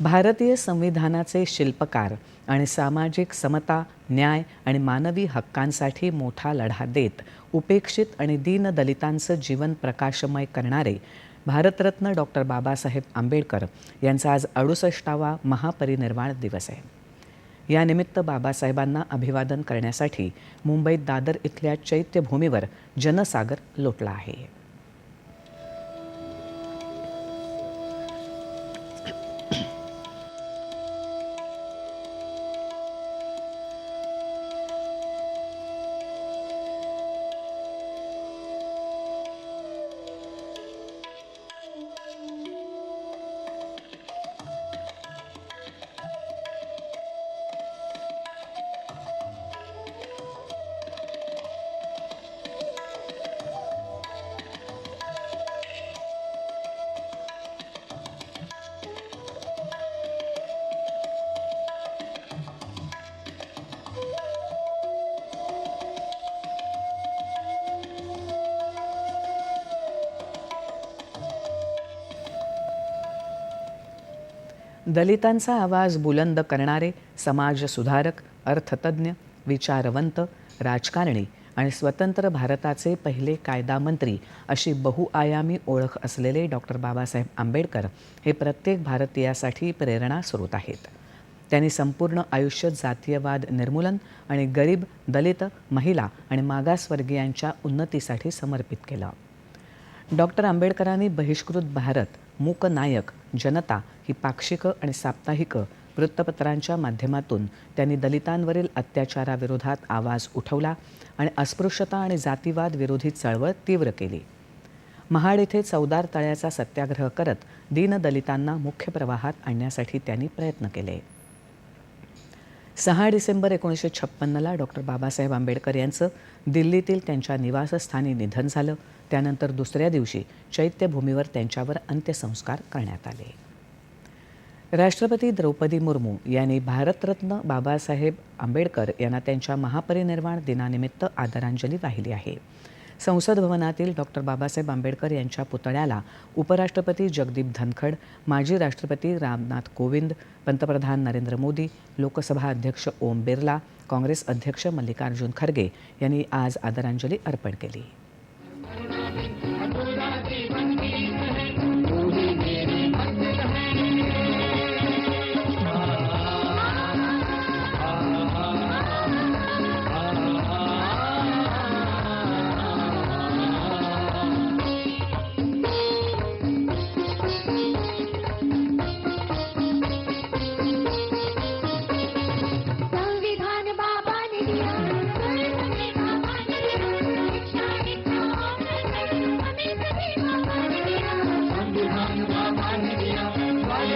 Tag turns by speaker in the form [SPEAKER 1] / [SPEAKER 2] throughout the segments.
[SPEAKER 1] भारतीय संविधानाचे शिल्पकार आणि सामाजिक समता न्याय आणि मानवी हक्कांसाठी मोठा लढा देत उपेक्षित आणि दीनदलितांचं जीवन प्रकाशमय करणारे भारतरत्न डॉक्टर बाबासाहेब आंबेडकर यांचा आज अडुसष्टावा महापरिनिर्वाण दिवस आहे. यानिमित्त बाबासाहेबांना अभिवादन करण्यासाठी मुंबईत दादर इथल्या चैत्यभूमीवर जनसागर लोटला आहे. दलितांचा आवाज बुलंद करणारे समाजसुधारक अर्थतज्ज्ञ विचारवंत राजकारणी आणि स्वतंत्र भारताचे पहिले कायदामंत्री अशी बहुआयामी ओळख असलेले डॉक्टर बाबासाहेब आंबेडकर हे प्रत्येक भारतीयासाठी प्रेरणा स्रोत आहेत. त्यांनी संपूर्ण आयुष्य जातीयवाद निर्मूलन आणि गरीब दलित महिला आणि मागासवर्गीयांच्या उन्नतीसाठी समर्पित केलं. डॉक्टर आंबेडकरांनी बहिष्कृत भारत मूकनायक जनता ही पाक्षिकं आणि साप्ताहिकं वृत्तपत्रांच्या माध्यमातून त्यांनी दलितांवरील अत्याचाराविरोधात आवाज उठवला आणि अस्पृश्यता आणि जातीवाद विरोधी चळवळ तीव्र केली. महाड येथे चौदार तळ्याचा सत्याग्रह करत दीनदलितांना मुख्य प्रवाहात आणण्यासाठी त्यांनी प्रयत्न केले. सहा डिसेंबर एकोणीसशे छप्पन्नला डॉक्टर बाबासाहेब आंबेडकर यांचं दिल्लीतील त्यांच्या निवासस्थानी निधन झालं. त्यानंतर दुसऱ्या दिवशी चैत्यभूमीवर त्यांच्यावर अंत्यसंस्कार करण्यात आले. राष्ट्रपती द्रौपदी मुर्मू यांनी भारतरत्न बाबासाहेब आंबेडकर यांना त्यांच्या महापरिनिर्वाण दिनानिमित्त आदरांजली वाहिली आहे. संसद भवनातील डॉक्टर बाबासाहेब आंबेडकर यांच्या पुतळ्याला उपराष्ट्रपती जगदीप धनखड माजी राष्ट्रपती रामनाथ कोविंद पंतप्रधान नरेंद्र मोदी लोकसभा अध्यक्ष ओम बिर्ला काँग्रेस अध्यक्ष मल्लिकार्जुन खरगे यांनी आज आदरांजली अर्पण केली.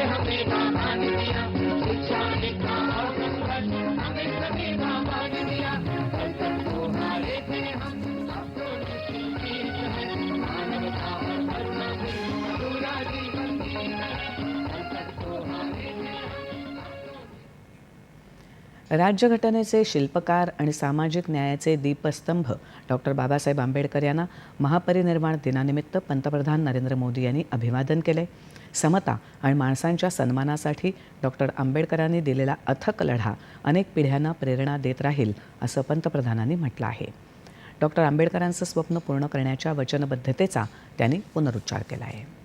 [SPEAKER 2] वाले हमें शिक्षा हमें सभी थे हम है मानवता और करुणा पूरा जीवन जीना
[SPEAKER 1] राज्यघटनेचे शिल्पकार आणि सामाजिक न्यायाचे दीपस्तंभ डॉक्टर बाबासाहेब आंबेडकर यांना महापरिनिर्वाण दिनानिमित्त पंतप्रधान नरेंद्र मोदी यांनी अभिवादन केले. समता आणि माणसांच्या सन्मानासाठी डॉक्टर आंबेडकरांनी दिलेला अथक लढा अनेक पिढ्यांना प्रेरणा देत राहील असं पंतप्रधानांनी म्हटलं आहे. डॉक्टर आंबेडकरांचं स्वप्न पूर्ण करण्याच्या वचनबद्धतेचा त्यांनी पुनरुच्चार केला आहे.